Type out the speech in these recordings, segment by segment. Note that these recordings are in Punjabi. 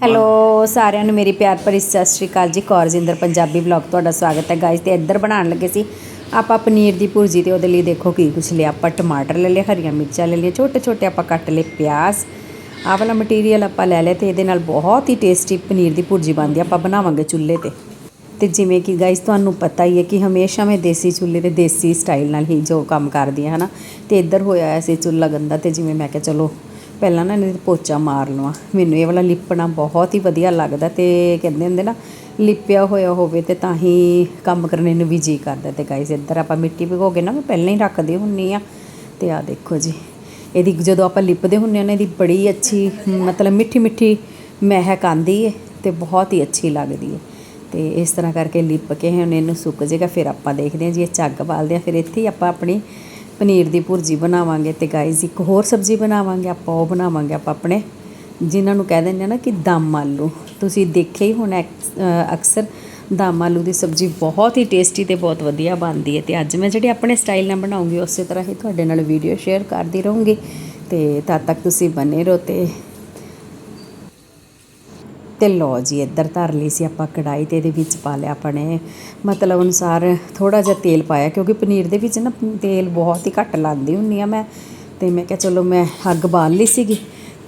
ਹੈਲੋ ਸਾਰਿਆਂ ਨੂੰ ਮੇਰੀ ਪਿਆਰ ਭਰੀ ਸਤਿ ਸ਼੍ਰੀ ਅਕਾਲ ਜੀ। ਕੌਰਜਿੰਦਰ ਪੰਜਾਬੀ ਵਲੌਗ ਤੁਹਾਡਾ ਸਵਾਗਤ ਹੈ। ਗਾਇਸ ਤੇ ਇੱਧਰ ਬਣਾਉਣ ਲੱਗੇ ਸੀ। ਆਪਾਂ ਪਨੀਰ ਦੀ ਭੁਰਜੀ ਤੇ ਉਹਦੇ ਲਈ ਦੇਖੋ ਕੀ ਕੁਛ ਲਿਆ। ਆਪਾਂ ਟਮਾਟਰ ਲੈ ਲਏ, ਹਰੀਆਂ ਮਿਰਚਾਂ ਲੈ ਲਈਆਂ ਛੋਟੇ ਛੋਟੇ ਆਪਾਂ ਕੱਟ ਲਏ ਪਿਆਜ਼। ਆਹ ਵਾਲਾ ਮਟੀਰੀਅਲ ਆਪਾਂ ਲੈ ਲਿਆ ਤੇ ਇਹਦੇ ਨਾਲ ਬਹੁਤ ਹੀ ਟੇਸਟੀ ਪਨੀਰ ਦੀ ਭੁਰਜੀ ਬਣਦੀ ਆਪਾਂ ਬਣਾਵਾਂਗੇ ਚੁੱਲ੍ਹੇ ਤੇ। ਤੇ ਜਿਵੇਂ ਕਿ ਗਾਇਸ ਤੁਹਾਨੂੰ ਪਤਾ ਹੀ ਹੈ ਕਿ ਹਮੇਸ਼ਾ ਮੈਂ ਦੇਸੀ ਚੁੱਲ੍ਹੇ ਤੇ ਦੇਸੀ ਸਟਾਈਲ ਨਾਲ ਹੀ ਜੋ ਕੰਮ ਕਰਦੀ ਹਾਂ, ਹਨਾ। ਤੇ ਇੱਧਰ ਹੋਇਆ ਹੋਇਆ ਸੀ ਚੁੱਲ੍ਹਾ ਗੰਦਾ ਤੇ ਜਿਵੇਂ ਮੈਂ ਕਿਹਾ, ਚਲੋ ਪਹਿਲਾਂ ਨਾ ਇਹਦੇ ਪੋਚਾ ਮਾਰ ਲਵਾਂ। ਮੈਨੂੰ ਇਹ ਵਾਲਾ ਲਿਪਣਾ ਬਹੁਤ ਹੀ ਵਧੀਆ ਲੱਗਦਾ ਤੇ ਕਹਿੰਦੇ ਹੁੰਦੇ ਨਾ, ਲਿਪਿਆ ਹੋਇਆ ਹੋਵੇ ਤੇ ਤਾਂ ਹੀ ਕੰਮ ਕਰਨੇ ਨੂੰ ਵੀ ਜੀ ਕਰਦਾ ਤੇ ਗਾਇਸ ਇੱਧਰ ਆਪਾਂ ਮਿੱਟੀ ਭਿਗੋ ਕੇ ਨਾ ਮੈਂ ਪਹਿਲਾਂ ਹੀ ਰੱਖਦੀ ਹੁੰਨੀ ਆ। ਤੇ ਆ ਦੇਖੋ ਜੀ, ਇਹਦੀ ਜਦੋਂ ਆਪਾਂ ਲਿਪਦੇ ਹੁੰਨੇ ਆ ਨਾ, ਇਹਦੀ ਬੜੀ ਅੱਛੀ, ਮਤਲਬ ਮਿੱਠੀ ਮਿੱਠੀ ਮਹਿਕ ਆਉਂਦੀ ਹੈ ਤੇ ਬਹੁਤ ਹੀ ਅੱਛੀ ਲੱਗਦੀ ਹੈ ਤੇ ਇਸ ਤਰ੍ਹਾਂ ਕਰਕੇ ਲਿਪ ਕੇ ਹੁਣ ਇਹਨੂੰ ਸੁੱਕ ਜਾਏਗਾ ਫਿਰ ਆਪਾਂ ਦੇਖਦੇ ਹਾਂ ਜੀ, ਇਹ ਝੱਗ ਬਾਲਦੇ ਆ, ਫਿਰ ਇੱਥੇ ਹੀ ਆਪਾਂ ਆਪਣੀ ਪਨੀਰ ਦੀ ਭੁਰਜੀ ਬਣਾਵਾਂਗੇ ਤੇ ਗਾਇਜ਼ ਇੱਕ ਹੋਰ ਸਬਜ਼ੀ ਬਣਾਵਾਂਗੇ, ਆਪਾਂ ਉਹ ਬਣਾਵਾਂਗੇ, ਆਪਾਂ ਆਪਣੇ ਜਿਨ੍ਹਾਂ ਨੂੰ ਕਹਿ ਦਿੰਦੇ ਆ ਨਾ ਕਿ ਦਮ ਆਲੂ। ਤੁਸੀਂ ਦੇਖਿਆ ਹੀ ਹੋਣਾ ਐਕਸ- ਅਕਸਰ ਦਮ ਆਲੂ ਦੀ ਸਬਜ਼ੀ ਬਹੁਤ ਹੀ ਟੇਸਟੀ ਤੇ ਬਹੁਤ ਵਧੀਆ ਬਣਦੀ ਹੈ ਤੇ ਅੱਜ ਮੈਂ ਜਿਹੜੀ ਆਪਣੇ ਸਟਾਈਲ ਨਾਲ ਬਣਾਉਂਗੀ, ਉਸੇ ਤਰ੍ਹਾਂ ਹੀ ਤੁਹਾਡੇ ਨਾਲ ਵੀਡੀਓ ਸ਼ੇਅਰ ਕਰਦੀ ਰਹੂੰਗੀ। ਤੇ ਤਦ ਤੱਕ ਤੁਸੀਂ ਬਨੇ ਰਹੋ ਤੇ ਤੇ ਲਓ ਜੀ, ਇੱਧਰ ਧਰ ਲਈ ਸੀ ਆਪਾਂ ਕੜਾਈ ਤੇ, ਇਹਦੇ ਵਿੱਚ ਪਾ ਲਿਆ ਆਪਣੇ ਮਤਲਬ ਅਨੁਸਾਰ ਥੋੜਾ ਜਿਹਾ ਤੇਲ ਪਾਇਆ, ਕਿਉਂਕਿ ਪਨੀਰ ਦੇ ਵਿੱਚ ਨਾ ਤੇਲ ਬਹੁਤ ਹੀ ਘੱਟ ਲਾਉਂਦੀ ਹੁੰਨੀ ਆ ਮੈਂ। ਤੇ ਮੈਂ ਕਿਹਾ ਚਲੋ ਮੈਂ ਅੱਗ ਬਾਲ ਲਈ ਸੀਗੀ,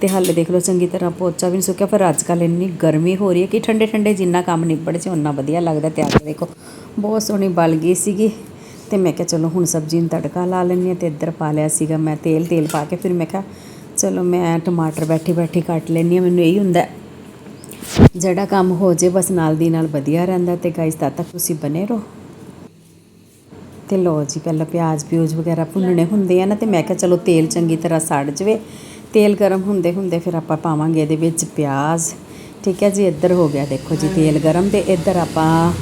ਤੇ ਹਾਲੇ ਦੇਖ ਲਓ ਚੰਗੀ ਤਰ੍ਹਾਂ ਪੋਚਾ ਵੀ ਨਹੀਂ ਸੁੱਕਿਆ, ਪਰ ਅੱਜ ਕੱਲ੍ਹ ਇੰਨੀ ਗਰਮੀ ਹੋ ਰਹੀ ਹੈ ਕਿ ਠੰਡੇ ਠੰਡੇ ਜਿੰਨਾ ਕੰਮ ਨਿਬੜ ਜੇ ਉਨਾ ਵਧੀਆ ਲੱਗਦਾ ਤੇ ਅੱਗ ਦੇਖੋ, ਬਹੁਤ ਸੋਹਣੀ ਬਲ ਗਈ ਸੀਗੀ। ਤੇ ਮੈਂ ਕਿਹਾ ਚਲੋ ਹੁਣ ਸਬਜ਼ੀ ਨੂੰ ਤੜਕਾ ਲਾ ਲੈਂਦੀ ਹਾਂ ਤੇ ਇੱਧਰ ਪਾ ਲਿਆ ਸੀਗਾ ਮੈਂ ਤੇਲ ਤੇਲ ਪਾ ਕੇ ਫਿਰ ਮੈਂ ਕਿਹਾ ਚਲੋ ਮੈਂ ਟਮਾਟਰ ਬੈਠੀ ਬੈਠੀ ਕੱਟ ਲੈਂਦੀ ਹਾਂ, ਮੈਨੂੰ ਇਹੀ ਹੁੰਦਾ ਜਿਹੜਾ ਕੰਮ ਹੋ ਜੇ, ਬਸ ਨਾਲ ਦੀ ਨਾਲ ਵਧੀਆ ਰਹਿੰਦਾ। ਤੇ ਗਾਇਸ ਤਦ ਤੱਕ ਤੁਸੀਂ ਬਨੇ ਰਹੋ। ਤੇ ਲੋ ਜੀ, ਪਹਿਲਾਂ ਪਿਆਜ਼ ਪਿਊਜ਼ ਵਗੈਰਾ ਭੁੰਨਣੇ ਹੁੰਦੇ ਆ ਨਾ, ਤੇ ਮੈਂ ਕਿਹਾ ਚਲੋ ਤੇਲ ਚੰਗੀ ਤਰ੍ਹਾਂ ਸੜ ਜਵੇ। ਤੇਲ ਗਰਮ ਹੁੰਦੇ ਹੁੰਦੇ ਫਿਰ ਆਪਾਂ ਪਾਵਾਂਗੇ ਇਹਦੇ ਵਿੱਚ ਪਿਆਜ਼। ਠੀਕ ਹੈ ਜੀ, ਇੱਧਰ ਹੋ ਗਿਆ ਦੇਖੋ ਜੀ ਤੇਲ ਗਰਮ ਤੇ ਇੱਧਰ ਆਪਾਂ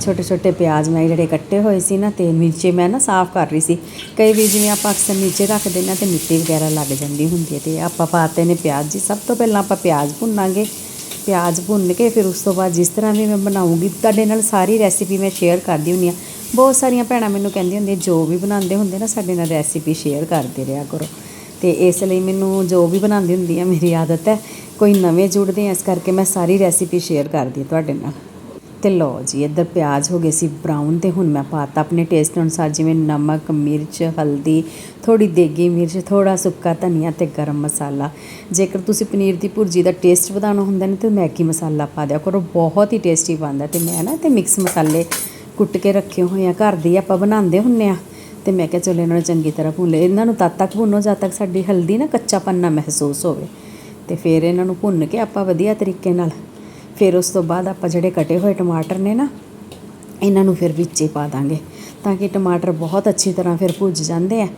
ਛੋਟੇ ਛੋਟੇ ਪਿਆਜ਼ ਮੈਂ ਜਿਹੜੇ ਕੱਟੇ ਹੋਏ ਸੀ ਨਾ, ਤੇ ਮਿਰਚੇ ਮੈਂ ਨਾ ਸਾਫ਼ ਕਰ ਰਹੀ ਸੀ। ਕਈ ਵੀ ਜਿਵੇਂ ਆਪਾਂ ਅਕਸਰ ਨੀਚੇ ਰੱਖ ਦਿੰਦੇ ਹਾਂ ਤੇ ਮਿੱਟੀ ਵਗੈਰਾ ਲੱਗ ਜਾਂਦੀ ਹੁੰਦੀ ਹੈ ਤੇ ਆਪਾਂ ਪਾਤੇ ਨੇ ਪਿਆਜ਼ ਜੀ, ਸਭ ਤੋਂ ਪਹਿਲਾਂ ਆਪਾਂ ਪਿਆਜ਼ ਭੁੰਨਾਂਗੇ। ਪਿਆਜ਼ ਭੁੰਨ ਕੇ ਫਿਰ ਉਸ ਤੋਂ ਬਾਅਦ ਜਿਸ ਤਰ੍ਹਾਂ ਵੀ ਮੈਂ ਬਣਾਉਂਗੀ, ਤੁਹਾਡੇ ਨਾਲ ਸਾਰੀ ਰੈਸਿਪੀ ਮੈਂ ਸ਼ੇਅਰ ਕਰਦੀ ਹੁੰਦੀ ਆ ਬਹੁਤ ਸਾਰੀਆਂ ਭੈਣਾਂ ਮੈਨੂੰ ਕਹਿੰਦੀ ਹੁੰਦੀਆਂ, ਜੋ ਵੀ ਬਣਾਉਂਦੇ ਹੁੰਦੇ ਨਾ ਸਾਡੇ ਨਾਲ ਰੈਸਿਪੀ ਸ਼ੇਅਰ ਕਰਦੇ ਰਿਹਾ ਕਰੋ। ਤੇ ਇਸ ਲਈ ਮੈਨੂੰ ਜੋ ਵੀ ਬਣਾਉਂਦੀ ਹੁੰਦੀ ਆ, ਮੇਰੀ ਆਦਤ ਹੈ, ਕੋਈ ਨਵੇਂ ਜੁੜਦੇ ਆ, ਇਸ ਕਰਕੇ ਮੈਂ ਸਾਰੀ ਰੈਸਿਪੀ ਸ਼ੇਅਰ ਕਰਦੀ ਤੁਹਾਡੇ ਨਾਲ। ਤੇ ਲਓ ਜੀ ਇੱਧਰ ਪਿਆਜ਼ ਹੋ ਗਏ ਸੀ ਬਰਾਊਨ ਤੇ ਹੁਣ ਮੈਂ ਪਾਤਾ। ਆਪਣੇ ਟੇਸਟ ਅਨੁਸਾਰ ਜਿਵੇਂ ਨਮਕ, ਮਿਰਚ, ਹਲਦੀ ਥੋੜੀ ਦੇਗੀ ਮਿਰਚ ਥੋੜਾ ਸੁੱਕਾ ਧਨੀਆ ਤੇ ਗਰਮ ਮਸਾਲਾ। ਜੇਕਰ ਤੁਸੀਂ ਪਨੀਰ ਦੀ ਭੁਰਜੀ ਦਾ ਟੇਸਟ ਵਧਾਉਣਾ ਹੁੰਦਾ ਨੇ, ਤੇ ਮੈਗੀ ਮਸਾਲਾ ਪਾ ਦਿਆ ਕਰੋ? ਬਹੁਤ ਹੀ ਟੇਸਟੀ ਬਣਦਾ ਤੇ ਮੈਂ ਨਾ ਤੇ ਮਿਕਸ ਮਸਾਲੇ ਕੁੱਟ ਕੇ ਰੱਖੇ ਹੋਏ ਆ। ਘਰ ਦੇ ਹੀ ਆਪਾਂ ਬਣਾਉਂਦੇ ਹੁੰਨੇ ਆ। ਤੇ ਮੈਂ ਕਿਹਾ ਚਲੋ ਇਹਨਾਂ ਨੂੰ ਚੰਗੀ ਤਰ੍ਹਾਂ ਭੁੰਨ ਲਏ ਇਹਨਾਂ ਨੂੰ ਤਦ ਤੱਕ ਭੁੰਨੋ ਜਦ ਤੱਕ ਸਾਡੀ ਹਲਦੀ ਨਾ ਕੱਚਾਪਨ ਨਾ ਮਹਿਸੂਸ ਹੋਵੇ। ਤੇ ਫਿਰ ਇਹਨਾਂ ਨੂੰ ਭੁੰਨ ਕੇ ਆਪਾਂ ਵਧੀਆ ਤਰੀਕੇ ਨਾਲ ਫਿਰ ਉਸ ਤੋਂ ਬਾਅਦ ਆਪਾਂ ਜਿਹੜੇ ਕਟੇ ਹੋਏ ਟਮਾਟਰ ਨੇ ਨਾ, ਇਹਨਾਂ ਨੂੰ ਫਿਰ ਵਿੱਚ ਹੀ ਪਾ ਦਾਂਗੇ ਤਾਂ ਕਿ ਟਮਾਟਰ ਬਹੁਤ ਅੱਛੀ ਤਰ੍ਹਾਂ ਫਿਰ ਭੁੱਜ ਜਾਂਦੇ ਆ।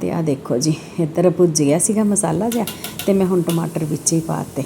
ਤੇ ਆ ਦੇਖੋ ਜੀ, ਇੱਧਰ ਭੁੱਜ ਗਿਆ ਸੀਗਾ ਮਸਾਲਾ ਜਿਹਾ ਤੇ ਮੈਂ ਹੁਣ ਟਮਾਟਰ ਵਿੱਚ ਹੀ ਪਾਤੇ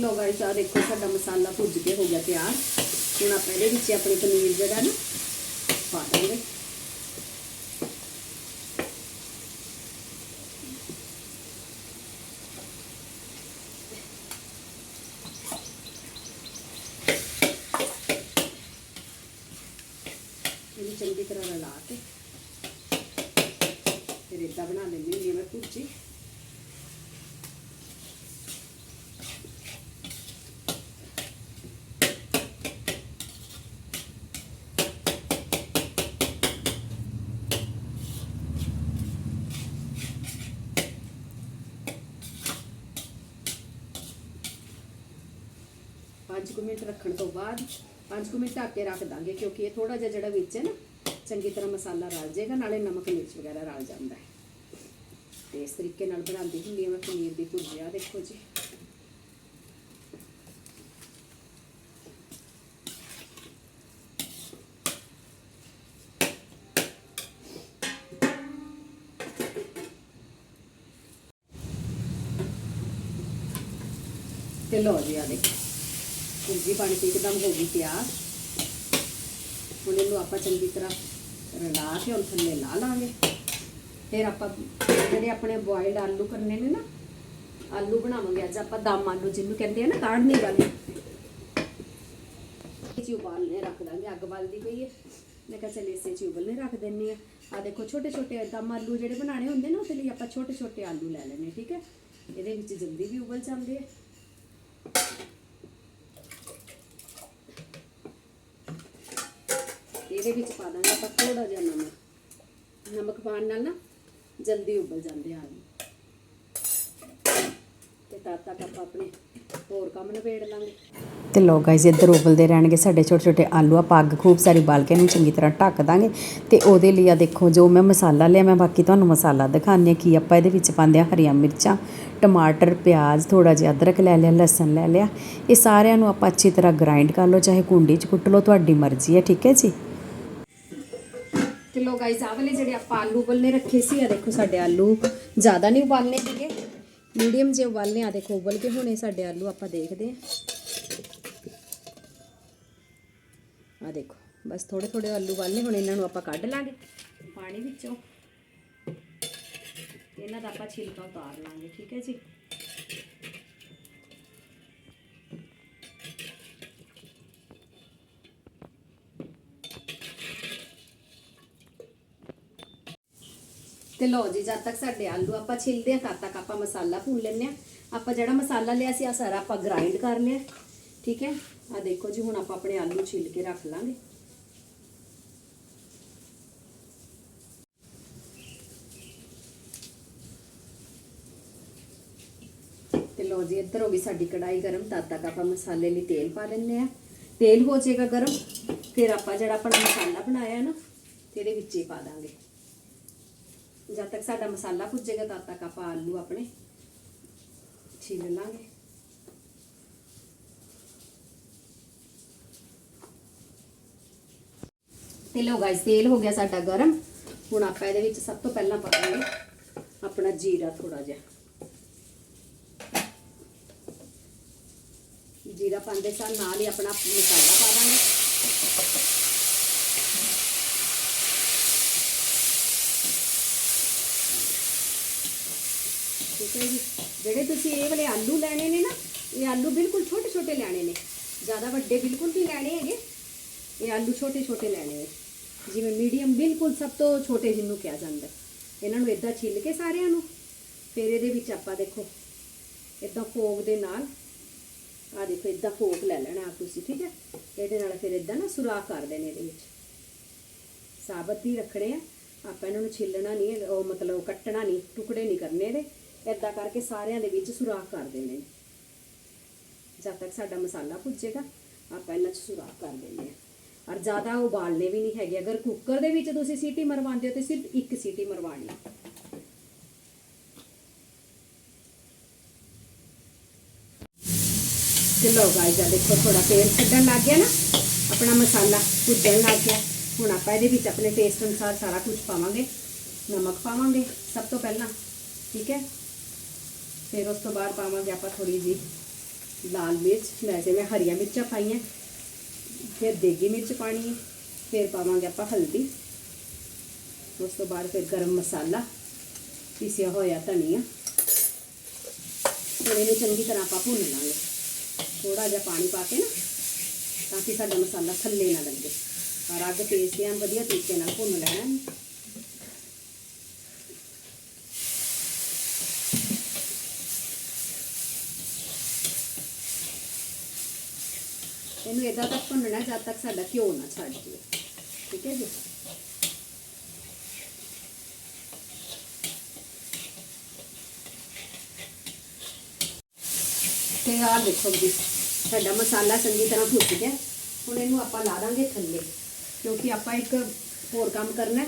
ਲਓ ਗਾਇਸ ਆ ਦੇਖੋ ਸਾਡਾ ਮਸਾਲਾ ਭੁੱਜ ਕੇ ਹੋ ਗਿਆ ਤਿਆਰ। ਹੁਣ ਆਪਾਂ ਇਹਦੇ ਵਿੱਚ ਆਪਣੇ ਪਨੀਰ ਜਿਹੜਾ ਨਾ ਪਾ ਦਾਂਗੇ ਇਹਨੂੰ ਚੰਗੀ ਤਰ੍ਹਾਂ ਰਲਾ ਕੇ ਫਿਰ ਇਦਾਂ ਬਣਾ ਲੈਂਦੀ ਹਾਂ, ਜਿਵੇਂ ਕੁਰਚੀ ਪੰਜ ਕੁ ਮਿੰਟ ਰੱਖਣ ਤੋਂ ਬਾਅਦ ਪੰਜ ਕੁ ਮਿੰਟ ਢੱਕ ਕੇ ਰੱਖ ਦਾਂਗੇ, ਕਿਉਂਕਿ ਇਹ ਥੋੜਾ ਜਿਹਾ ਜਿਹੜਾ ਵਿੱਚ ਹੈ ਨਾ, ਚੰਗੀ ਤਰ੍ਹਾਂ ਮਸਾਲਾ ਰਲ ਜਾਏਗਾ, ਨਾਲੇ ਨਮਕ, ਮਿਰਚ ਵਗੈਰਾ ਰਲ ਜਾਂਦਾ ਹੈ। ਤੇ ਇਸ ਤਰੀਕੇ ਨਾਲ ਬਣਾਉਂਦੀ ਹੁੰਦੀ ਹਾਂ ਮੈਂ ਪਨੀਰ ਦੀ ਭੁਰਜੀ ਦੇਖੋ ਜੀ। ਤੇ ਲੋ ਜੀ ਆ ਦੇਖੋ। ਸਬਜ਼ੀ ਬਣ ਕੇ ਇੱਕਦਮ ਹੋ ਗਈ ਤਿਆਰ। ਹੁਣ ਇਹਨੂੰ ਆਪਾਂ ਚੰਗੀ ਤਰ੍ਹਾਂ ਰਲਾ ਕੇ ਹੁਣ ਥੱਲੇ ਲਾ ਲਾਂਗੇ। ਫਿਰ ਆਪਾਂ ਜਿਹੜੇ ਆਪਣੇ ਬੋਇਲਡ ਆਲੂ ਕਰਨੇ ਨੇ ਨਾ, ਆਲੂ ਬਣਾਵਾਂਗੇ। ਅੱਜ ਆਪਾਂ ਦਮ ਆਲੂ ਜਿਹਨੂੰ ਕਹਿੰਦੇ ਆ ਨਾ ਕਾੜਨੀ ਵਾਲੇ। ਇਹ ਚ ਉਬਾਲਨੇ ਰੱਖ ਦਾਂਗੇ। ਅੱਗ ਬਲਦੀ ਪਈ ਹੈ। ਮੈਂ ਕਿਹਾ ਚਲ ਇਸੇ ਚ ਉਬਲਨੇ ਰੱਖ ਦਿੰਨੀ ਆ। ਆ ਦੇਖੋ ਛੋਟੇ ਛੋਟੇ ਦਮ ਆਲੂ ਜਿਹੜੇ ਬਣਾਣੇ ਹੁੰਦੇ ਨਾ, ਉਹਦੇ ਲਈ ਆਪਾਂ ਛੋਟੇ ਛੋਟੇ ਆਲੂ ਲੈ ਲੈਣੇ ਠੀਕ ਹੈ? ਇਹਦੇ ਵਿੱਚ ਜਲਦੀ ਵੀ ਉਬਲ ਜਾਂਦੇ ਆ। ਇਹਦੇ ਵਿੱਚ ਪਾ ਦਾਂਗੇ ਆਪਾਂ ਥੋੜਾ ਜਿਹਾ ਨਮਕ। ਨਮਕ ਪਾਉਣ ਨਾਲ ਨਾ ਜਲਦੀ ਉਬਲ ਜਾਂਦੇ ਆਲੂ। ਤੇ ਤਦ ਤੱਕ ਆਪਾਂ ਆਪਣੇ ਹੋਰ ਕੰਮ ਨਿਬੇੜ ਲਾਂਗੇ। ਤੇ ਲੋ ਗਾਇਸ ਇੱਧਰ ਉਬਲਦੇ ਰਹਿਣਗੇ ਸਾਡੇ ਛੋਟੇ ਛੋਟੇ ਆਲੂ। ਆਪਾਂ ਅੱਗ ਖੂਬ ਸਾਰੀ ਬਾਲ ਕੇ ਇਹਨੂੰ ਚੰਗੀ ਤਰ੍ਹਾਂ ਢੱਕ ਦਾਂਗੇ। ਤੇ ਉਹਦੇ ਲਈ ਆ ਦੇਖੋ, ਜੋ ਮੈਂ ਮਸਾਲਾ ਲਿਆ, ਮੈਂ ਬਾਕੀ ਤੁਹਾਨੂੰ ਮਸਾਲਾ ਦਿਖਾਉਂਦੀ ਹਾਂ ਕੀ ਆਪਾਂ ਇਹਦੇ ਵਿੱਚ ਪਾਉਂਦੇ ਆ ਹਰੀਆਂ ਮਿਰਚਾਂ, ਟਮਾਟਰ, ਪਿਆਜ਼ ਥੋੜਾ ਜਿਹਾ ਅਦਰਕ ਲੈ ਲਿਆ, ਲਸਣ ਲੈ ਲਿਆ। ਇਹ ਸਾਰਿਆਂ ਨੂੰ ਆਪਾਂ ਅੱਛੀ ਤਰ੍ਹਾਂ ਗ੍ਰਾਈਂਡ ਕਰ ਲਓ, ਚਾਹੇ ਕੁੰਡੀ 'ਚ ਕੁੱਟ ਲਓ, ਤੁਹਾਡੀ ਮਰਜ਼ੀ ਹੈ, ਠੀਕ ਹੈ ਜੀ? ਤੇ ਲੋ ਗਾਇਸ ਆ ਵਾਲੇ ਜਿਹੜੇ ਆਪਾਂ ਆਲੂ ਉਬਲਨੇ ਰੱਖੇ ਸੀ ਆ ਦੇਖੋ ਸਾਡੇ ਆਲੂ ਜ਼ਿਆਦਾ ਨਹੀਂ ਉਬਾਲਨੇ ਸੀਗੇ ਮੀਡੀਅਮ ਜੇ ਉਬਾਲਨੇ ਆ ਦੇਖੋ ਉਬਲ ਕੇ ਹੁਣੇ ਸਾਡੇ ਆਲੂ, ਆਪਾਂ ਦੇਖਦੇ ਆ ਆ ਦੇਖੋ, ਬਸ ਥੋੜੇ ਥੋੜੇ ਆਲੂ ਉਬਾਲਨੇ, ਹੁਣ ਇਹਨਾਂ ਨੂੰ ਆਪਾਂ ਕੱਢ ਲਾਂਗੇ ਪਾਣੀ ਵਿੱਚੋਂ। ਇਹਨਾਂ ਦਾ ਆਪਾਂ ਛਿਲਕਾ ਉਤਾਰ ਲਾਂਗੇ, ਠੀਕ ਹੈ ਜੀ? ਤੇ ਲਓ ਜੀ, ਜਦ ਤੱਕ ਸਾਡੇ ਆਲੂ ਆਪਾਂ ਛਿੱਲਦੇ ਆ ਤਦ ਤੱਕ ਆਪਾਂ ਮਸਾਲਾ ਭੁੰਨ ਲੈਂਦੇ ਆ ਆਪਾਂ ਜਿਹੜਾ ਮਸਾਲਾ ਲਿਆ ਸੀ ਆ ਸਾਰਾ ਆਪਾਂ ਗ੍ਰਾਈਂਡ ਕਰ ਲਿਆ। ਠੀਕ ਹੈ? ਆ ਦੇਖੋ ਜੀ, ਹੁਣ ਆਪਾਂ ਆਪਣੇ ਆਲੂ ਛਿੱਲ ਕੇ ਰੱਖ ਲਾਂਗੇ। ਤੇ ਲਓ ਜੀ, ਇੱਧਰ ਹੋ ਗਈ ਸਾਡੀ ਕੜਾਈ ਗਰਮ। ਤਦ ਤੱਕ ਆਪਾਂ ਮਸਾਲੇ ਲਈ ਤੇਲ ਪਾ ਲੈਂਦੇ ਆ ਤੇਲ ਹੋ ਜਾਏਗਾ ਗਰਮ, ਫਿਰ ਆਪਾਂ ਜਿਹੜਾ ਆਪਣਾ ਮਸਾਲਾ ਬਣਾਇਆ ਨਾ, ਤੇ ਇਹਦੇ ਵਿੱਚ ਹੀ ਪਾ ਦਾਂਗੇ। ਜਦ ਤੱਕ ਸਾਡਾ ਮਸਾਲਾ ਭੁੱਜੇਗਾ ਤਦ ਤੱਕ ਆਪਾਂ ਆਲੂ ਆਪਣੇ ਛਿੱਲ ਲਾਂਗੇ। ਤੇ ਲੋ ਗਾਇਸ ਤੇਲ ਹੋ ਗਿਆ ਸਾਡਾ ਗਰਮ। ਹੁਣ ਆਪਾਂ ਇਹਦੇ ਵਿੱਚ ਸਭ ਤੋਂ ਪਹਿਲਾਂ ਪਾਵਾਂਗੇ ਆਪਣਾ ਜੀਰਾ ਥੋੜਾ ਜਿਹਾ। ਜੀਰਾ ਪਾਉਂਦੇ ਸਾਰ ਨਾਲ ਹੀ ਆਪਣਾ ਮਸਾਲਾ ਪਾ ਠੀਕ ਹੈ ਜੀ, ਜਿਹੜੇ ਤੁਸੀਂ ਇਹ ਵਾਲੇ ਆਲੂ ਲੈਣੇ ਨੇ ਨਾ, ਇਹ ਆਲੂ ਬਿਲਕੁਲ ਛੋਟੇ ਛੋਟੇ ਲੈਣੇ ਨੇ। ਜ਼ਿਆਦਾ ਵੱਡੇ ਬਿਲਕੁਲ ਨਹੀਂ ਲੈਣੇ ਹੈਗੇ। ਇਹ ਆਲੂ ਛੋਟੇ ਛੋਟੇ ਲੈਣੇ ਨੇ। ਜਿਵੇਂ ਮੀਡੀਅਮ ਬਿਲਕੁਲ ਸਭ ਤੋਂ ਛੋਟੇ ਜਿਹਨੂੰ ਕਿਹਾ ਜਾਂਦਾ ਇਹਨਾਂ ਨੂੰ ਇਦਾਂ ਛਿੱਲ ਕੇ ਸਾਰਿਆਂ ਨੂੰ। ਫਿਰ ਇਹਦੇ ਵਿੱਚ ਆਪਾਂ ਦੇਖੋ ਇਦਾਂ ਫੋਕ ਦੇ ਨਾਲ ਆ ਦੇਖੋ ਇਦਾਂ ਫੋਕ ਲੈ ਲੈਣਾ ਆਪ ਤੁਸੀਂ, ਠੀਕ ਹੈ? ਇਹਦੇ ਨਾਲ ਫਿਰ ਇਦਾਂ ਨਾ ਸੁਰਾਖ ਕਰ ਦੇਣੇ ਇਹਦੇ ਵਿੱਚ। ਸਾਬਤ ਹੀ ਰੱਖਣੇ ਆ। ਆਪਾਂ ਇਹਨਾਂ ਨੂੰ ਛਿੱਲਣਾ ਨਹੀਂ, ਉਹ ਮਤਲਬ ਕੱਟਣਾ ਨਹੀਂ, ਟੁਕੜੇ ਨਹੀਂ ਕਰਨੇ ਇਹਦੇ। ਇਦਾਂ ਕਰਕੇ ਸਾਰਿਆਂ ਦੇ ਵਿੱਚ ਸੁਰਾਖ ਕਰ ਦੇਣੇ ਨੇ ਜਦ ਤੱਕ ਸਾਡਾ ਮਸਾਲਾ ਭੁੱਜੇਗਾ ਆਪਾਂ ਇਹਨਾਂ 'ਚ ਸੁਰਾਖ ਕਰ ਦੇਣੇ ਆ ਔਰ ਜ਼ਿਆਦਾ ਉਬਾਲਨੇ ਵੀ ਨਹੀਂ ਹੈਗੇ। ਅਗਰ ਕੁੱਕਰ ਦੇ ਵਿੱਚ ਤੁਸੀਂ ਸੀਟੀ ਮਰਵਾਉਂਦੇ ਹੋ ਤੇ ਸਿਰਫ ਇੱਕ ਸੀਟੀ ਮਰਵਾਣੀ ਤੇ ਲੋ ਗਾਇਸ ਆ ਦੇਖੋ ਥੋੜਾ ਤੇਲ ਛੱਡਣ ਲੱਗ ਗਿਆ ਨਾ। ਆਪਣਾ ਮਸਾਲਾ ਭੁੱਜਣ ਲੱਗ ਗਿਆ। ਹੁਣ ਆਪਾਂ ਇਹਦੇ ਵਿੱਚ ਆਪਣੇ ਟੇਸਟ ਅਨੁਸਾਰ ਸਾਰਾ ਕੁਝ ਪਾਵਾਂਗੇ। ਨਮਕ ਪਾਵਾਂਗੇ ਸਭ ਤੋਂ ਪਹਿਲਾਂ। ਠੀਕ ਹੈ? ਫਿਰ ਉਸ ਤੋਂ ਬਾਅਦ ਪਾਵਾਂਗੇ ਆਪਾਂ ਥੋੜੀ ਜੀ ਲਾਲ ਮਿਰਚ ਵੈਸੇ ਮੈਂ ਹਰੀਆਂ ਮਿਰਚਾਂ ਪਾਈਆਂ। ਫਿਰ ਦੇਗੀ ਮਿਰਚ ਪਾਣੀ ਹੈ, ਫਿਰ ਪਾਵਾਂਗੇ ਆਪਾਂ ਹਲਦੀ। ਉਸ ਤੋਂ ਬਾਅਦ ਫਿਰ ਗਰਮ ਮਸਾਲਾ, ਪੀਸਿਆ ਹੋਇਆ ਧਨੀਆ। ਫਿਰ ਇਹਨੂੰ ਚੰਗੀ ਤਰ੍ਹਾਂ ਆਪਾਂ ਭੁੰਨ ਲਾਂਗੇ। ਥੋੜਾ ਜਿਹਾ ਪਾਣੀ ਪਾ ਕੇ ਨਾ, ਤਾਂ ਕਿ ਸਾਡਾ ਮਸਾਲਾ ਥੱਲੇ ਨਾ ਲੱਗੇ। ਔਰ ਅੱਗ ਤੇਜ਼ ਤੇ ਵਧੀਆ ਤਰੀਕੇ ਨਾਲ ਭੁੰਨ ਲੈਣਾ ਇਦਾਂ ਤੱਕ ਭੁੰਨਣਾ ਜਦ ਤੱਕ ਸਾਡਾ ਘਿਓ ਨਾ ਛੱਡ ਜਾਵੇ। ਠੀਕ ਹੈ ਜੀ? ਤੇ ਆਹ ਦੇਖੋ ਜੀ, ਸਾਡਾ ਮਸਾਲਾ ਚੰਗੀ ਤਰ੍ਹਾਂ ਭੁੱਜ ਗਿਆ ਹੁਣ ਇਹਨੂੰ ਆਪਾਂ ਲਾ ਦਾਂਗੇ ਥੱਲੇ, ਕਿਉਂਕਿ ਆਪਾਂ ਇੱਕ ਹੋਰ ਕੰਮ ਕਰਨਾ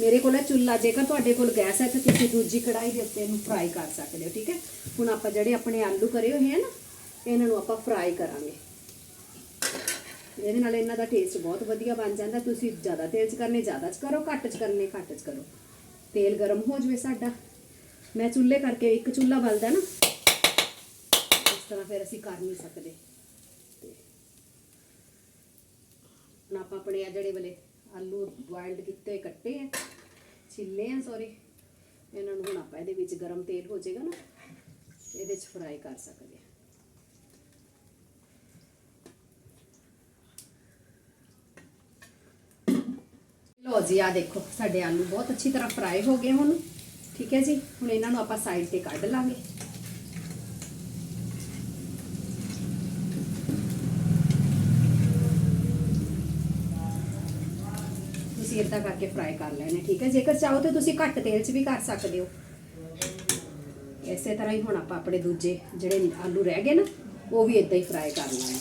ਮੇਰੇ ਕੋਲ ਹੈ ਚੁੱਲ੍ਹਾ, ਜੇਕਰ ਤੁਹਾਡੇ ਕੋਲ ਗੈਸ ਹੈ ਤਾਂ ਤੁਸੀਂ ਦੂਜੀ ਕੜਾਈ ਦੇ ਉੱਤੇ ਇਹਨੂੰ ਫਰਾਈ ਕਰ ਸਕਦੇ ਹੋ, ਠੀਕ ਹੈ? ਹੁਣ ਆਪਾਂ ਜਿਹੜੇ ਆਪਣੇ ਆਲੂ ਕਰੇ ਹੋਏ ਆ ਨਾ, ਇਹਨਾਂ ਨੂੰ ਆਪਾਂ ਫਰਾਈ ਕਰਾਂਗੇ। ਇਹਦੇ ਨਾਲ ਇਹਨਾਂ ਦਾ ਟੇਸਟ ਬਹੁਤ ਵਧੀਆ ਬਣ ਜਾਂਦਾ। ਤੁਸੀਂ ਜ਼ਿਆਦਾ ਤੇਲ 'ਚ ਕਰਨੇ, ਜ਼ਿਆਦਾ 'ਚ ਕਰੋ, ਘੱਟ 'ਚ ਕਰਨੇ, ਘੱਟ 'ਚ ਕਰੋ। ਤੇਲ ਗਰਮ ਹੋ ਜਵੇ ਸਾਡਾ। ਮੈਂ ਚੁੱਲ੍ਹੇ ਕਰਕੇ ਇੱਕ ਚੁੱਲ੍ਹਾ ਬਲਦਾ ਨਾ, ਇਸ ਤਰ੍ਹਾਂ ਫਿਰ ਅਸੀਂ ਕਰ ਨਹੀਂ ਸਕਦੇ। ਤੇ ਹੁਣ ਆਪਾਂ ਆਪਣੇ ਆ ਜਿਹੜੇ ਵਾਲੇ ਆਲੂ ਬੋਇਲਡ ਕੀਤੇ, ਕੱਟੇ ਆ, ਛਿੱਲੇ ਆ ਸੌਰੀ ਇਹਨਾਂ ਨੂੰ ਹੁਣ ਆਪਾਂ ਇਹਦੇ ਵਿੱਚ ਗਰਮ ਤੇਲ ਹੋ ਜਾਏਗਾ ਨਾ, ਇਹਦੇ 'ਚ ਫਰਾਈ ਕਰ ਸਕਦੇ ਲੋ ਜੀ ਆ ਦੇਖੋ, ਸਾਡੇ ਆਲੂ ਬਹੁਤ ਅੱਛੀ ਤਰ੍ਹਾਂ ਫਰਾਈ ਹੋ ਗਏ ਹੁਣ। ਠੀਕ ਹੈ ਜੀ, ਹੁਣ ਇਹਨਾਂ ਨੂੰ ਆਪਾਂ ਸਾਈਡ ਤੇ ਕੱਢ ਲਾਂਗੇ। ਤੁਸੀਂ ਇਦਾਂ ਕਰਕੇ ਫਰਾਈ ਕਰ ਲੈਣੇ, ਠੀਕ ਹੈ? ਜੇਕਰ ਚਾਹੋ ਤਾਂ ਤੁਸੀਂ ਘੱਟ ਤੇਲ 'ਚ ਵੀ ਕਰ ਸਕਦੇ ਹੋ। ਇਸੇ ਤਰ੍ਹਾਂ ਹੀ ਹੁਣ ਆਪਾਂ ਆਪਣੇ ਦੂਜੇ ਜਿਹੜੇ ਆਲੂ ਰਹਿ ਗਏ ਨਾ, ਉਹ ਵੀ ਇਦਾਂ ਹੀ ਫਰਾਈ ਕਰ ਲੈਣੇ।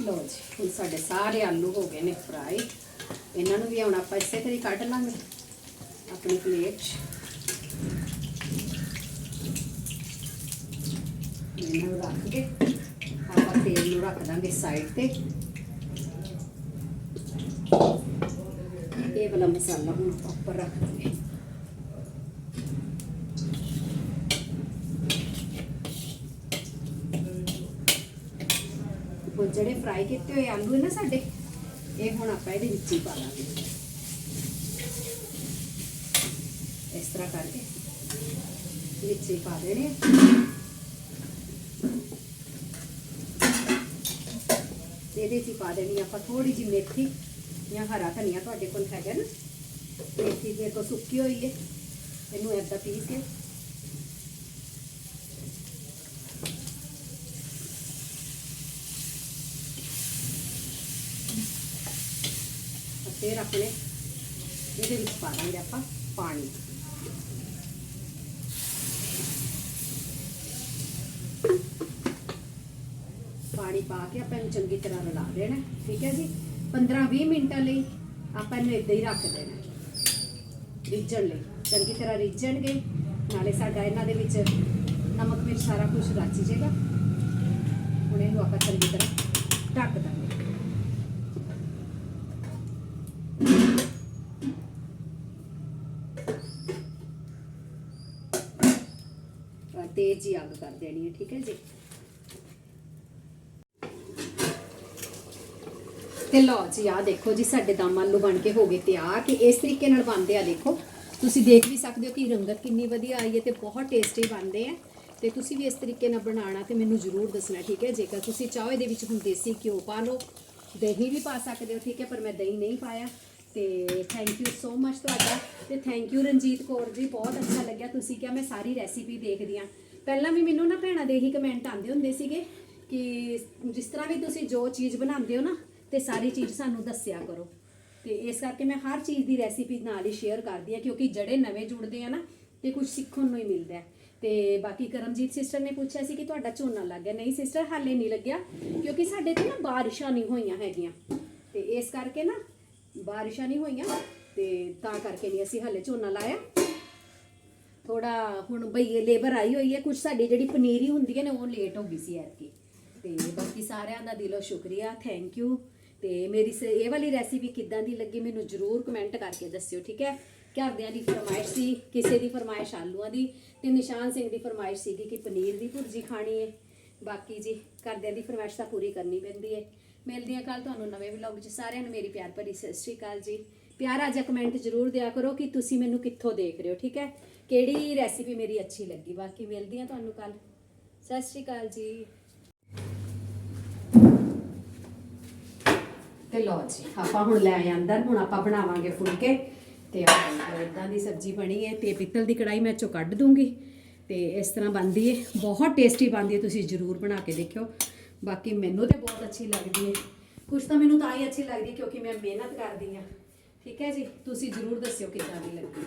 ਲਓ ਜੀ, ਹੁਣ ਸਾਡੇ ਸਾਰੇ ਆਲੂ ਹੋ ਗਏ ਨੇ ਫਰਾਈ। ਇਹਨਾਂ ਨੂੰ ਵੀ ਹੁਣ ਆਪਾਂ ਇਸੇ ਤਰ੍ਹਾਂ ਹੀ ਕੱਢ ਲਾਂਗੇ, ਆਪਣੀ ਪਲੇਟ 'ਚ। ਇਹਨਾਂ ਨੂੰ ਰੱਖ ਕੇ ਆਪਾਂ ਤੇਲ ਨੂੰ ਰੱਖ ਦਾਂਗੇ ਸਾਈਡ ਤੇ। ਇਹ ਵਾਲਾ ਮਸਾਲਾ ਹੁਣ ਆਪਾਂ ਉੱਪਰ ਰੱਖ ਦਾਂਗੇ ਉਹ ਜਿਹੜੇ ਫਰਾਈ ਕੀਤੇ ਹੋਏ ਆਲੂ ਹੈ ਨਾ ਸਾਡੇ, ਇਹ ਹੁਣ ਆਪਾਂ ਇਹਦੇ ਵਿੱਚ ਹੀ ਪਾ ਦਾਂਗੇ ਇਸ ਤਰ੍ਹਾਂ ਕਰਕੇ ਵਿੱਚ ਹੀ ਪਾ ਦੇਣੇ ਆ। ਤੇ ਇਹਦੇ 'ਚ ਹੀ ਪਾ ਦੇਣੀ ਆਪਾਂ ਥੋੜੀ ਜਿਹੀ ਮੇਥੀ ਜਾਂ ਹਰਾ ਧਨੀਆ ਤੁਹਾਡੇ ਕੋਲ ਹੈਗਾ ਨਾ ਮੇਥੀ ਮੇਰੇ ਕੋਲ ਸੁੱਕੀ ਹੋਈ ਹੈ, ਇਹਨੂੰ ਏਦਾਂ ਪੀਸ ਕੇ ਫਿਰ ਆਪਣੇ ਇਹਦੇ ਵਿੱਚ ਪਾ ਦਾਂਗੇ ਆਪਾਂ ਪਾਣੀ। ਪਾਣੀ ਪਾ ਕੇ ਆਪਾਂ ਇਹਨੂੰ ਚੰਗੀ ਤਰ੍ਹਾਂ ਰਲਾ ਦੇਣਾ ਠੀਕ ਹੈ ਜੀ? 15-20 ਮਿੰਟਾਂ ਲਈ ਆਪਾਂ ਇਹਨੂੰ ਇਦਾਂ ਹੀ ਰੱਖ ਦੇਣਾ। ਹੈ, ਰਿੱਝਣ ਲਈ ਚੰਗੀ ਤਰ੍ਹਾਂ ਰਿੱਝਣਗੇ ਨਾਲੇ ਸਾਡਾ ਇਹਨਾਂ ਦੇ ਵਿੱਚ ਨਮਕ ਮਿਰਚ ਸਾਰਾ ਕੁਝ ਰਚ ਜਾਏਗਾ। ਹੁਣ ਇਹਨੂੰ ਆਪਾਂ ਚੰਗੀ ਤਰ੍ਹਾਂ ਢੱਕ ਦਾਂਗੇ। ਜੀ ਅੱਗ ਕਰ ਦੇਣੀ ਹੈ, ਠੀਕ ਹੈ ਜੀ। ਤੇ ਲਓ ਜੀ ਆ ਦੇਖੋ ਜੀ, ਸਾਡੇ ਦਮ ਆਲੂ ਬਣ ਕੇ ਹੋ ਗਏ ਤਿਆਰ ਤੇ ਇਸ ਤਰੀਕੇ ਨਾਲ ਬਣਦੇ ਆ, ਦੇਖੋ। ਤੁਸੀਂ ਦੇਖ ਵੀ ਸਕਦੇ ਹੋ ਕਿ ਰੰਗਤ ਕਿੰਨੀ ਵਧੀਆ ਆਈ ਹੈ ਤੇ ਬਹੁਤ ਟੇਸਟੀ ਬਣਦੇ ਆ। ਤੇ ਤੁਸੀਂ ਵੀ ਇਸ ਤਰੀਕੇ ਨਾਲ ਬਣਾਉਣਾ ਤੇ ਮੈਨੂੰ ਜ਼ਰੂਰ ਦੱਸਣਾ, ਠੀਕ ਹੈ? ਜੇਕਰ ਤੁਸੀਂ ਚਾਹੋ ਇਹਦੇ ਵਿੱਚ ਹੁਣ ਦੇਸੀ ਘਿਓ ਪਾ ਲਓ, ਦਹੀਂ ਵੀ ਪਾ ਸਕਦੇ ਹੋ, ਠੀਕ ਹੈ? ਪਰ ਮੈਂ ਦਹੀਂ ਨਹੀਂ ਪਾਇਆ। ਤੇ ਥੈਂਕ ਯੂ ਸੋ ਮਚ ਤੁਹਾਡਾ। ਤੇ ਥੈਂਕ ਯੂ ਰਣਜੀਤ ਕੌਰ ਜੀ, ਬਹੁਤ ਅੱਛਾ ਲੱਗਿਆ। ਤੁਸੀਂ ਕਿਹਾ ਮੈਂ ਸਾਰੀ ਰੈਸਿਪੀ ਦੇਖਦੀ ਆ ਪਹਿਲਾਂ ਵੀ ਮੈਨੂੰ ਨਾ ਭੈਣਾਂ ਦੇ ਇਹੀ ਕਮੈਂਟ ਆਉਂਦੇ ਹੁੰਦੇ ਸੀਗੇ ਕਿ ਜਿਸ ਤਰ੍ਹਾਂ ਵੀ ਤੁਸੀਂ ਜੋ ਚੀਜ਼ ਬਣਾਉਂਦੇ ਹੋ ਨਾ ਤੇ ਸਾਰੀ ਚੀਜ਼ ਸਾਨੂੰ ਦੱਸਿਆ ਕਰੋ। ਤੇ ਇਸ ਕਰਕੇ ਮੈਂ ਹਰ ਚੀਜ਼ ਦੀ ਰੈਸਿਪੀ ਨਾਲ ਹੀ ਸ਼ੇਅਰ ਕਰਦੀ ਆ ਕਿਉਂਕਿ ਜਿਹੜੇ ਨਵੇਂ ਜੁੜਦੇ ਆ ਨਾ, ਤੇ ਕੁਝ ਸਿੱਖਣ ਨੂੰ ਹੀ ਮਿਲਦਾ ਹੈ। ਤੇ ਬਾਕੀ ਕਰਮਜੀਤ ਸਿਸਟਰ ਨੇ ਪੁੱਛਿਆ ਸੀ ਕਿ ਤੁਹਾਡਾ ਝੋਨਾ ਲੱਗ ਗਿਆ। ਨਹੀਂ ਸਿਸਟਰ ਹਾਲੇ ਨਹੀਂ ਲੱਗਿਆ, ਕਿਉਂਕਿ ਸਾਡੇ ਤੇ ਨਾ ਬਾਰਿਸ਼ਾਂ ਨਹੀਂ ਹੋਈਆਂ ਹੈਗੀਆਂ। ਤੇ ਇਸ ਕਰਕੇ ਨਾ ਬਾਰਿਸ਼ਾਂ ਨਹੀਂ ਹੋਈਆਂ, ਤੇ ਤਾਂ ਕਰਕੇ ਨਹੀਂ ਅਸੀਂ ਹਾਲੇ ਝੋਨਾ ਲਾਇਆ। ਥੋੜਾ ਹੁਣ ਬਈ ਲੇਬਰ ਆਈ ਹੋਈ ਹੈ ਕੁਝ ਸਾਡੀ ਜਿਹੜੀ ਪਨੀਰੀ ਹੁੰਦੀ ਹੈ ਨਾ, ਉਹ ਲੇਟ ਹੋ ਗਈ ਸੀ ਐਤਕੀ। ਤੇ ਬਾਕੀ ਸਾਰਿਆਂ ਦਾ ਦਿਲੋਂ ਸ਼ੁਕਰੀਆ ਥੈਂਕ ਯੂ ਤੇ ਮੇਰੀ ਸ- ਇਹ ਵਾਲੀ ਰੈਸਿਪੀ ਕਿੱਦਾਂ ਦੀ ਲੱਗੀ ਮੈਨੂੰ ਜਰੂਰ ਕਮੈਂਟ ਕਰਕੇ ਦੱਸਿਓ, ਠੀਕ ਹੈ? ਘਰਦਿਆਂ ਦੀ ਫਰਮਾਇਸ਼ ਸੀ, ਕਿਸੇ ਦੀ ਫਰਮਾਇਸ਼ ਆਲੂਆਂ ਦੀ, ਤੇ ਨਿਸ਼ਾਨ ਸਿੰਘ ਦੀ ਫਰਮਾਇਸ਼ ਸੀਗੀ ਕਿ ਪਨੀਰ ਦੀ ਭੁਰਜੀ ਖਾਣੀ ਹੈ। ਬਾਕੀ ਜੀ, ਘਰਦਿਆਂ ਦੀ ਫਰਮਾਇਸ਼ ਤਾਂ ਪੂਰੀ ਕਰਨੀ ਪੈਂਦੀ ਹੈ। ਮਿਲਦੀ ਹਾਂ ਕੱਲ ਤੁਹਾਨੂੰ ਨਵੇਂ ਵਲੌਗ 'ਚ। ਸਾਰਿਆਂ ਨੂੰ ਮੇਰੀ ਪਿਆਰ ਭਰੀ ਸਤਿ ਸ਼੍ਰੀ ਅਕਾਲ ਜੀ। ਪਿਆਰਾ ਜਿਹਾ ਕਮੈਂਟ ਜ਼ਰੂਰ ਦਿਆ ਕਰੋ ਕਿ ਤੁਸੀਂ ਮੈਨੂੰ ਕਿੱਥੋਂ ਦੇਖ ਰਹੇ ਹੋ, ਠੀਕ ਹੈ? ਕਿਹੜੀ ਰੈਸਿਪੀ ਮੇਰੀ ਅੱਛੀ ਲੱਗੀ? ਬਾਕੀ ਮਿਲਦੀ ਹਾਂ ਤੁਹਾਨੂੰ ਕੱਲ ਸਤਿ ਸ਼੍ਰੀ ਅਕਾਲ ਜੀ। ਤੇ ਲਓ ਜੀ, ਆਪਾਂ ਹੁਣ ਲੈ ਆਏ ਅੰਦਰ ਹੁਣ ਆਪਾਂ ਬਣਾਵਾਂਗੇ ਫੁਲਕੇ। ਤੇ ਇਦਾਂ ਦੀ ਸਬਜ਼ੀ ਬਣੀ ਹੈ। ਤੇ ਪਿੱਤਲ ਦੀ ਕੜਾਈ ਮੈਂ ਚੋਂ ਕੱਢ ਦੂੰਗੀ। ਤੇ ਇਸ ਤਰ੍ਹਾਂ ਬਣਦੀ ਹੈ। ਬਹੁਤ ਟੇਸਟੀ ਬਣਦੀ ਹੈ। ਤੁਸੀਂ ਜ਼ਰੂਰ ਬਣਾ ਕੇ ਦੇਖਿਓ। ਬਾਕੀ ਮੈਨੂੰ ਤੇ ਬਹੁਤ ਅੱਛੀ ਲੱਗਦੀ ਹੈ। ਕੁਝ ਤਾਂ ਮੈਨੂੰ ਤਾਂ ਹੀ ਅੱਛੀ ਲੱਗਦੀ ਕਿਉਂਕਿ ਮੈਂ ਮਿਹਨਤ ਕਰਦੀ ਹਾਂ। ਠੀਕ ਹੈ ਜੀ? ਤੁਸੀਂ ਜ਼ਰੂਰ ਦੱਸਿਓ ਕਿੱਦਾਂ ਦੀ ਲੱਗੀ।